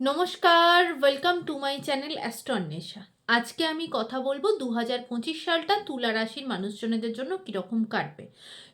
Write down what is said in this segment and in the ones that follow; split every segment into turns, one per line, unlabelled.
নমস্কার welcome to my channel Astronesha আজকে আমি কথা বলব দু হাজার পঁচিশ সালটা তুলা রাশির মানুষজনেদের জন্য কীরকম কাটবে।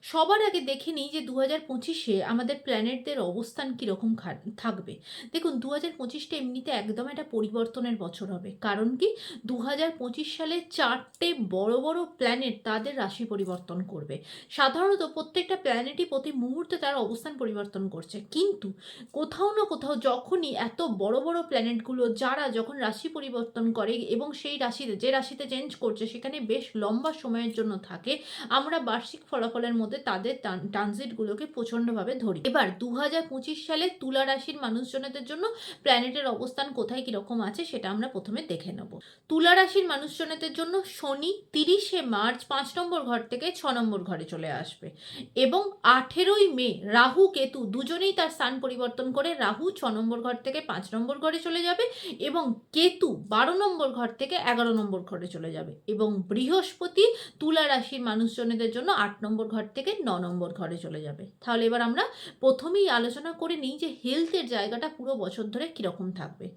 সবার আগে দেখে নিই যে দু হাজার পঁচিশে আমাদের প্ল্যানেটদের অবস্থান কীরকম থাকবে। দেখুন দু হাজার পঁচিশটা এমনিতে একদম একটা পরিবর্তনের বছর হবে। কারণ কি? দু হাজার পঁচিশ সালে চারটে বড় বড় প্ল্যানেট তাদের রাশি পরিবর্তন করবে। সাধারণত প্রত্যেকটা প্ল্যানেটই প্রতি মুহূর্তে তার অবস্থান পরিবর্তন করছে। কিন্তু কোথাও না কোথাও যখনই এত বড় বড় প্ল্যানেটগুলো, যারা যখন রাশি পরিবর্তন করে এবং সেই রাশিতে, যে রাশিতে চেঞ্জ করছে, সেখানে বেশ লম্বা সময়ের জন্য থাকে। আমরা বার্ষিক ফলাফলের মধ্যে তাদের ট্রানজিটগুলোকে প্রচণ্ডভাবে ধরি। এবার দু হাজার পঁচিশ সালে তুলা রাশির মানুষজনদের জন্য প্ল্যানেটের অবস্থান কোথায় কীরকম আছে, সেটা আমরা প্রথমে দেখে নেব। তুলা রাশির মানুষজনদের জন্য শনি তিরিশে মার্চ পাঁচ নম্বর ঘর থেকে ছ নম্বর ঘরে চলে আসবে এবং আঠেরোই মে রাহু কেতু দুজনেই তার স্থান পরিবর্তন করে রাহু ছ নম্বর ঘর থেকে পাঁচ নম্বর ঘরে চলে যাবে এবং কেতু বারো নম্বর ঘর থেকে এগারো নম্বর ঘরে চলে যাবে। এবং বৃহস্পতি তুলা রাশির মানুষজনেদের জন্য আট নম্বর ঘর থেকে ন নম্বর ঘরে চলে যাবে। তাহলে এবার আমরা প্রথমেই আলোচনা করে নিই যে হেলথের জায়গাটা পুরো বছর ধরে কীরকম থাকবে।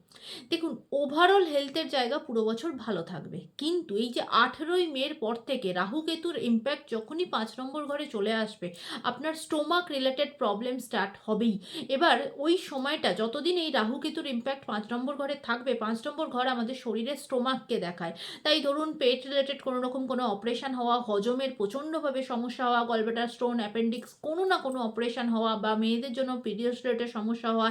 দেখুন ওভারঅল হেলথের জায়গা পুরো বছর ভালো থাকবে। কিন্তু এই যে আঠেরোই মের পর থেকে রাহু কেতুর ইম্প্যাক্ট যখনই পাঁচ নম্বর ঘরে চলে আসবে, আপনার স্টোমাক রিলেটেড প্রবলেম স্টার্ট হবেই। এবার ওই সময়টা যতদিন এই রাহু কেতুর ইম্প্যাক্ট পাঁচ নম্বর ঘরে থাকবে, পাঁচ নম্বর ঘর আমাদের শরীরের স্টোমাককে দেখায়। তাই ধরুন পেট রিলেটেড কোনো রকম কোনো অপারেশন হওয়া, হজমের প্রচণ্ডভাবে সমস্যা হওয়া গলবেটার স্টোন অ্যাপেন্ডিক্স কোনো না কোনো অপারেশন হওয়া বা মেয়েদের জন্য পিরিয়ডস রিলেটেড সমস্যা হওয়া,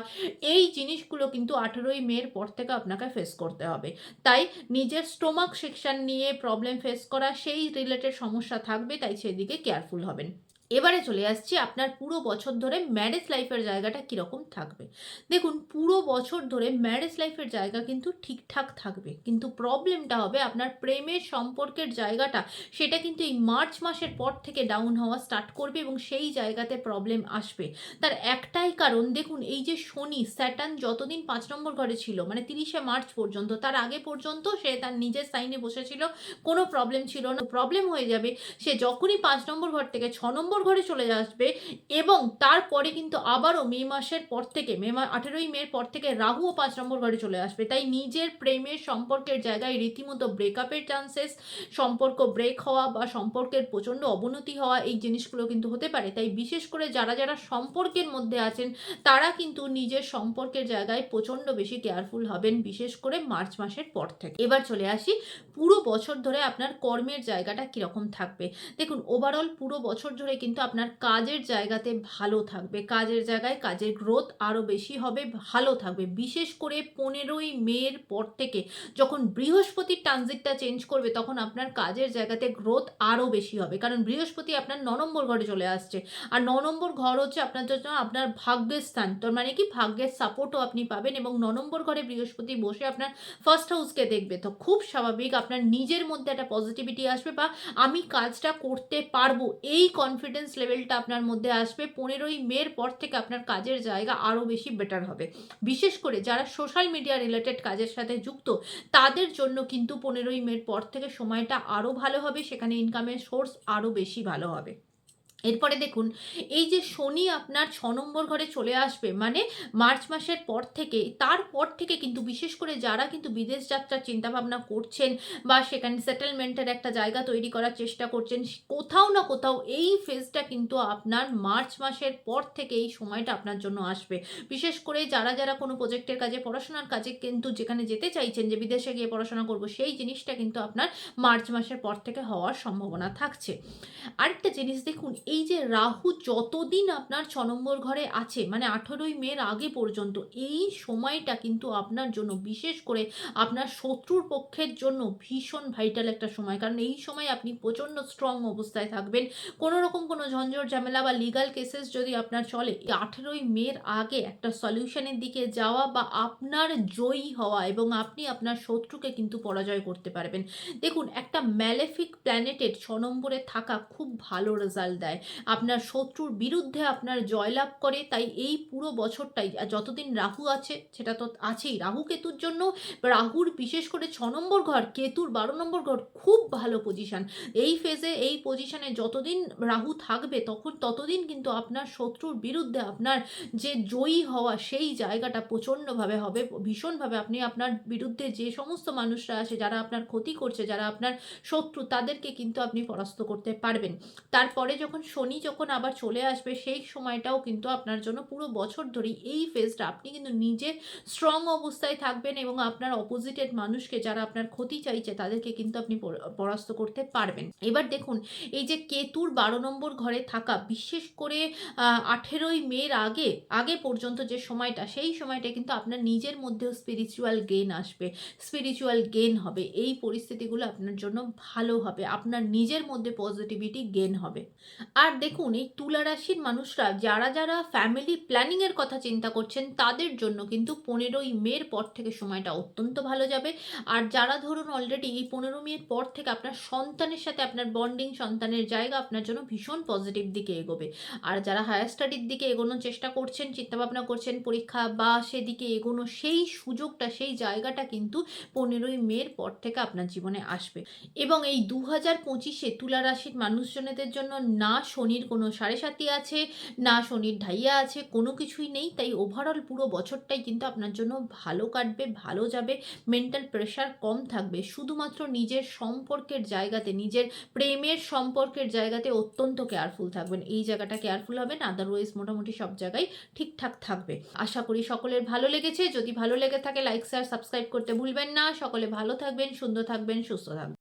এই জিনিসগুলো কিন্তু আঠেরোই মের পর থেকে আপনাকে ফেস করতে হবে। তাই নিজের স্টোমাক সেকশন নিয়ে প্রবলেম ফেস করা, সেই রিলেটেড সমস্যা থাকবে, তাই সেদিকে কেয়ারফুল হবেন। এবারে চলে আসছি আপনার পুরো বছর ধরে ম্যারেজ লাইফের জায়গাটা কীরকম থাকবে। দেখুন, পুরো বছর ধরে ম্যারেজ লাইফের জায়গা কিন্তু ঠিকঠাক থাকবে, কিন্তু প্রবলেমটা হবে আপনার প্রেমের সম্পর্কের জায়গাটা, সেটা কিন্তু এই মার্চ মাসের পর থেকে ডাউন হওয়া স্টার্ট করবে এবং সেই জায়গাতে প্রবলেম আসবে। তার একটাই কারণ, দেখুন, এই যে শনি স্যাটার্ন যতদিন পাঁচ নম্বর ঘরে ছিল মানে তিরিশে মার্চ পর্যন্ত, তার আগে পর্যন্ত সে তার নিজের সাইনে বসেছিল, কোনো প্রবলেম ছিল না। প্রবলেম হয়ে যাবে, সে যখনই পাঁচ নম্বর ঘর থেকে ছ নম্বর ঘরে চলে আসবে এবং তারপরে কিন্তু আবারও মে মাসের পর থেকে, মে মা আঠেরোই মের পর থেকে রাহুও পাঁচ নম্বর ঘরে চলে আসবে। তাই নিজের প্রেমের সম্পর্কের জায়গায় রীতিমতো ব্রেকআপের চান্সেস সম্পর্ক ব্রেক হওয়া বা সম্পর্কের প্রচণ্ড অবনতি হওয়া, এই জিনিসগুলো কিন্তু হতে পারে। তাই বিশেষ করে যারা যারা সম্পর্কের মধ্যে আছেন, তারা কিন্তু নিজের সম্পর্কের জায়গায় প্রচণ্ড বেশি কেয়ারফুল হবেন, বিশেষ করে মার্চ মাসের পর থেকে। এবার চলে আসি, পুরো বছর ধরে আপনার কর্মের জায়গাটা কীরকম থাকবে? দেখুন ওভারঅল পুরো বছর ধরে কিন্তু আপনার কাজের জায়গাতে ভালো থাকবে। কাজের জায়গায় কাজের গ্রোথ আরও বেশি হবে, ভালো থাকবে। বিশেষ করে পনেরোই মের পর থেকে যখন বৃহস্পতির ট্রানজিটটা চেঞ্জ করবে, তখন আপনার কাজের জায়গাতে গ্রোথ আরও বেশি হবে। কারণ বৃহস্পতি আপনার ন নম্বর ঘরে চলে আসছে। আর ন নম্বর ঘর হচ্ছে আপনার জন্য আপনার ভাগ্যের স্থান। তোর মানে কি? ভাগ্যের সাপোর্টও আপনি পাবেন এবং ন নম্বর ঘরে বৃহস্পতি বসে আপনার ফার্স্ট হাউসকে দেখবে। তো খুব স্বাভাবিক আপনার নিজের মধ্যে একটা পজিটিভিটি আসবে বা আমি কাজটা করতে পারব, এই কনফিডেন্স লেভেলটা আপনার মধ্যে আসবে। পনেরোই মের পর থেকে আপনার কাজের জায়গা আরও বেশি বেটার হবে। বিশেষ করে যারা সোশ্যাল মিডিয়া রিলেটেড কাজের সাথে যুক্ত, তাদের জন্য কিন্তু পনেরোই মের পর থেকে সময়টা আরও ভালো হবে। সেখানে ইনকামের সোর্স আরও বেশি ভালো হবে। এরপরে দেখুন, এই যে শনি আপনার ছ নম্বর ঘরে চলে আসবে মানে মার্চ মাসের পর থেকে, তারপর থেকে কিন্তু বিশেষ করে যারা কিন্তু বিদেশ যাত্রার চিন্তাভাবনা করছেন বা সেখানে সেটেলমেন্টের একটা জায়গা তৈরি করার চেষ্টা করছেন, কোথাও না কোথাও এই ফেজটা কিন্তু আপনার মার্চ মাসের পর থেকে এই সময়টা আপনার জন্য আসবে। বিশেষ করে যারা যারা কোনো প্রজেক্টের কাজে, পড়াশোনার কাজে কিন্তু যেখানে যেতে চাইছেন, যে বিদেশে গিয়ে পড়াশোনা করব, সেই জিনিসটা কিন্তু আপনার মার্চ মাসের পর থেকে হওয়ার সম্ভাবনা থাকছে। আরেকটা জিনিস দেখুন এই যে রাহু যতদিন আপনার ছ নম্বর ঘরে আছে মানে আঠেরোই মের আগে পর্যন্ত, এই সময়টা কিন্তু আপনার জন্য, বিশেষ করে আপনার শত্রুর পক্ষের জন্য ভীষণ ভাইটাল একটা সময়। কারণ এই সময় আপনি প্রচণ্ড স্ট্রং অবস্থায় থাকবেন। কোনো রকম কোনো ঝঞ্ঝট ঝামেলা বা লিগাল কেসেস যদি আপনার চলে, এই আঠেরোই মের আগে একটা সলিউশনের দিকে যাওয়া বা আপনার জয়ী হওয়া এবং আপনি আপনার শত্রুকে কিন্তু পরাজয় করতে পারবেন। দেখুন, একটা ম্যালেফিক প্ল্যানেটের ছ নম্বরে থাকা খুব ভালো রেজাল্ট দেয়। আপনার শত্রুর বিরুদ্ধে আপনার জয়লাভ করে, তাই এই পুরো বছরটাই যতদিন রাহু আছে, সেটা তো আছেই। রাহু কেতুর জন্য, রাহুর বিশেষ করে ছ নম্বর ঘর, কেতুর বারো নম্বর ঘর খুব ভালো পজিশান এই ফেজে এই পজিশানে যতদিন রাহু থাকবে, তখন ততদিন কিন্তু আপনার শত্রুর বিরুদ্ধে আপনার যে জয়ী হওয়া, সেই জায়গাটা প্রচণ্ডভাবে হবে। ভীষণভাবে আপনি আপনার বিরুদ্ধে যে সমস্ত মানুষরা আছে, যারা আপনার ক্ষতি করছে, যারা আপনার শত্রু, তাদেরকে কিন্তু আপনি পরাস্ত করতে পারবেন। তারপরে যখন শনি যখন আবার চলে আসবে, সেই সময়টাও কিন্তু আপনার জন্য পুরো বছর ধরেই এই ফেজটা আপনি কিন্তু নিজে স্ট্রং অবস্থায় থাকবেন এবং আপনার অপোজিটেড মানুষকে যারা আপনার ক্ষতি চাইছে, তাদেরকে কিন্তু আপনি পর- পরাস্ত করতে পারবেন। এবার দেখুন, এই যে কেতুর বারো নম্বর ঘরে থাকা, বিশেষ করে আঠেরোই মের আগে আগে পর্যন্ত যে সময়টা, সেই সময়টা কিন্তু আপনার নিজের মধ্যেও স্পিরিচুয়াল গেন আসবে। স্পিরিচুয়াল গেন হবে। এই পরিস্থিতিগুলো আপনার জন্য ভালো হবে। আপনার নিজের মধ্যে পজিটিভিটি গেন হবে। আর দেখুন, এই তুলা রাশির মানুষরা যারা যারা ফ্যামিলি প্ল্যানিংয়ের কথা চিন্তা করছেন, তাদের জন্য কিন্তু পনেরোই মের পর থেকে সময়টা অত্যন্ত ভালো যাবে। আর যারা ধরুন অলরেডি এই পনেরো মের পর থেকে আপনার সন্তানের সাথে আপনার বন্ডিং সন্তানের জায়গা আপনার জন্য ভীষণ পজিটিভ দিকে এগোবে। আর যারা হায়ার স্টাডির দিকে এগোনোর চেষ্টা করছেন, চিন্তাভাবনা করছেন, পরীক্ষা বা সেদিকে এগোনো সেই সুযোগটা, সেই জায়গাটা কিন্তু পনেরোই মের পর থেকে আপনার জীবনে আসবে। এবং এই দু হাজার পঁচিশে তুলা রাশির মানুষজনেদের জন্য না শনির কোনো সাড়ে সাতি আছে, না শনির ঢাইয়া আছে, কোনো কিছুই নেই। তাই ওভারঅল পুরো বছরটাই কিন্তু আপনার জন্য ভালো কাটবে, ভালো যাবে মেন্টাল প্রেশার কম থাকবে। শুধুমাত্র নিজের সম্পর্কের জায়গাতে, নিজের প্রেমের সম্পর্কের জায়গাতে অত্যন্ত কেয়ারফুল থাকবেন। এই জায়গাটা কেয়ারফুল হবেন আদারওয়াইজ মোটামুটি সব জায়গায় ঠিকঠাক থাকবে। আশা করি সকলের ভালো লেগেছে। যদি ভালো লেগে থাকে লাইক শেয়ার সাবস্ক্রাইব করতে ভুলবেন না। সকলে ভালো থাকবেন, সুন্দর থাকবেন, সুস্থ থাকবেন।